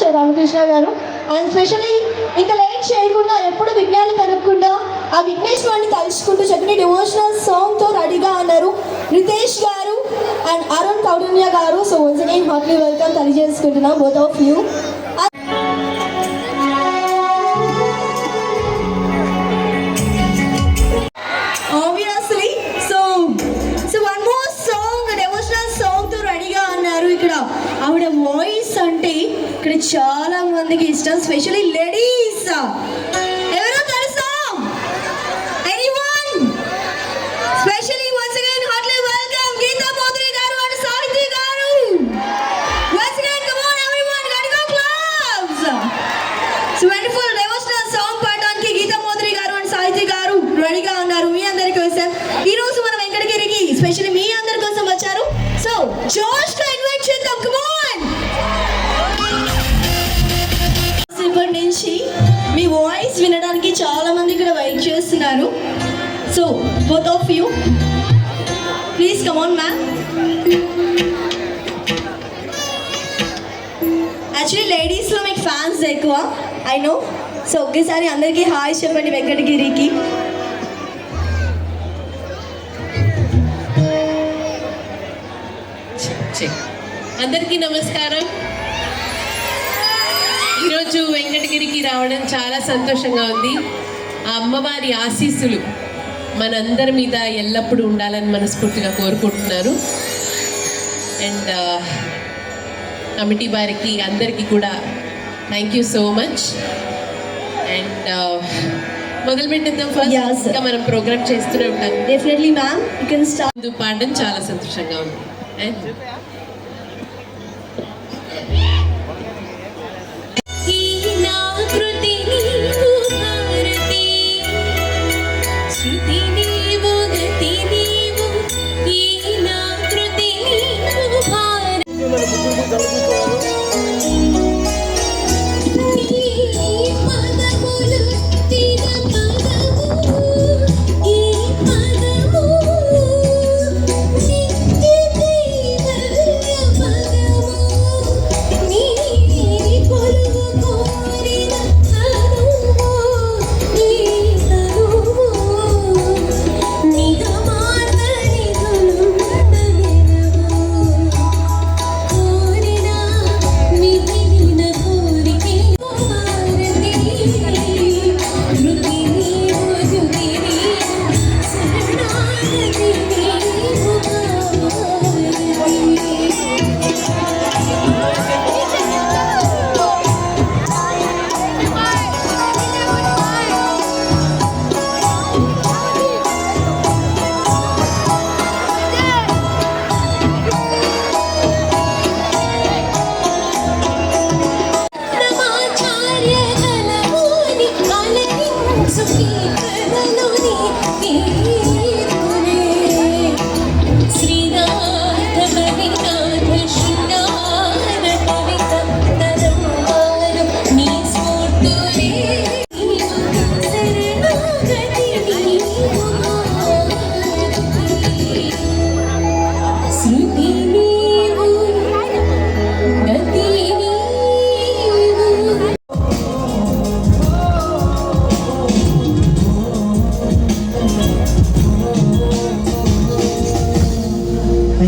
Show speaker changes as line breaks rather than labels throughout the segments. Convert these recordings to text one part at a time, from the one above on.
So Ramakrishna గారు. And specially ఇంకా late చేయకుండా ఎప్పుడు విజ్ఞానం కనుక్కుండా ఆ విఘ్నేశ్వరుని తలుచుకుంటూ చక్కని డివోషనల్ సాంగ్తో రెడీగా అన్నారు రితేష్ గారు and Arun Kautanya garu. So once again heartly welcome తెలియజేసుకుంటున్నాం బోత్ ఆఫ్ యూ మందికి లేడీస్ ఎవరో తెలుసా? Anyone specially once again heartly welcome Geetha Modari garu and Sahiti garu. Once again come on everyone గడిగో clubs so wonderful devotional song పాడడానికి గీతా మోదరి గారు and Sahiti గారు రెడీగా ఉన్నారు. మీ అందరి కోసం. ఈ రోజు మన వెంకటగిరికి స్పెషల్లీ మీ అందరి కోసం వచ్చారు. సో జోష్ చేస్తున్నారు. So both of you please come on ma'am actually లేడీస్లో మీకు ఫ్యాన్స్ ఎక్కువ. ఐ నో సో ఒకేసారి అందరికీ హాయ్ చెప్పండి వెంకటగిరికి.
అందరికీ నమస్కారం. ఈరోజు వెంకటగిరికి రావడం చాలా సంతోషంగా ఉంది. ఆ అమ్మవారి ఆశీస్సులు మనందరి మీద ఎల్లప్పుడూ ఉండాలని మనస్ఫూర్తిగా కోరుకుంటున్నారు. అండ్ కమిటీ వారికి అందరికీ కూడా thank you so much and మొదలు పెట్టేద్దాం ఫస్ట్ మనం ప్రోగ్రామ్ చేస్తూనే ఉంటాం.
Definitely ma'am you can start
పాడడం చాలా సంతోషంగా ఉంది. And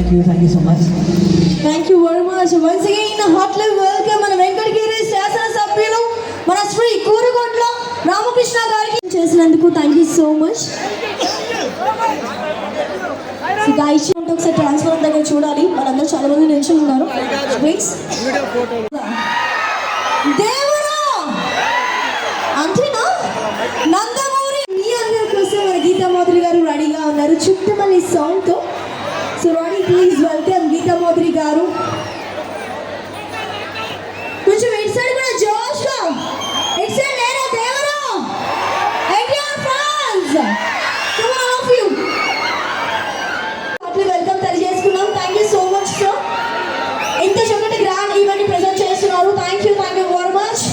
thank you thank you so much
thank you very much once again heartly welcome మన వెంకటగిరి శాసన సభ్యులు మన శ్రీ కూరగొండ్ల రామకృష్ణ గారికి చేసినందుకు థ్యాంక్ యూ సో మచ్ గాయచి ఒకసారి ట్రాన్స్ఫర్ దగ్గర చూడాలి. వాళ్ళందరూ చాలా మంది నిల్చొని ఉన్నారు. ప్లీజ్ దేవుడా అంతేనా? నందమూరి మీ అందరి కోసం మన గీతా మాధురి గారు రెడీగా ఉన్నారు. Chuttamalle సాంగ్తో so please welcome Geetha Modri garu కొంచెం ఇటు సైడ్ కూడా జోష్గా ఇటు సైడ్ లేరా దేవుడా NTR fans come on of you అట్లా welcome తెలియజేసుకున్నాం thank you so much sir ఇంత చక్కటి గ్రాండ్ ఈవెంట్ ప్రెజెంట్ చేస్తున్నారు. Thank you thank you very much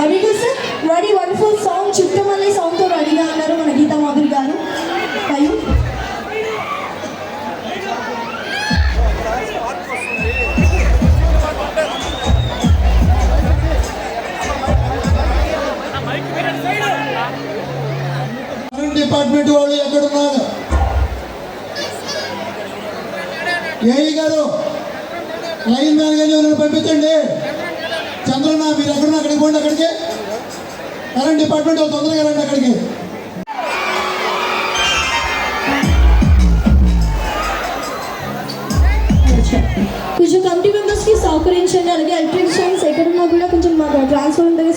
ready sir ready wonderful song Chuttamalle సాంగ్తో రెడీగా
డిపార్ట్మెంట్ వాళ్ళు ఎక్కడున్నారు? ఏఈ గారు లైన్ మ్యాన్ గారిని ఎవరైనా పంపించండి. చంద్రన్న మీరు ఎక్కడున్నా అక్కడికి పోండి అక్కడికి. కరెంట్ డిపార్ట్మెంట్ వాళ్ళు తొందరగా రండి అక్కడికి.
కొంచెం కమిటీ మెంబర్స్కి సహకరించండి అలాగే ఎలక్ట్రీషియన్స్ ఎక్కడున్నా కూడా కొంచెం మాకు ట్రాన్స్ఫర్ ఉంటుంది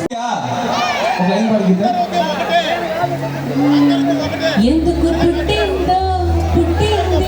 எந்த குறிப்பிட்ட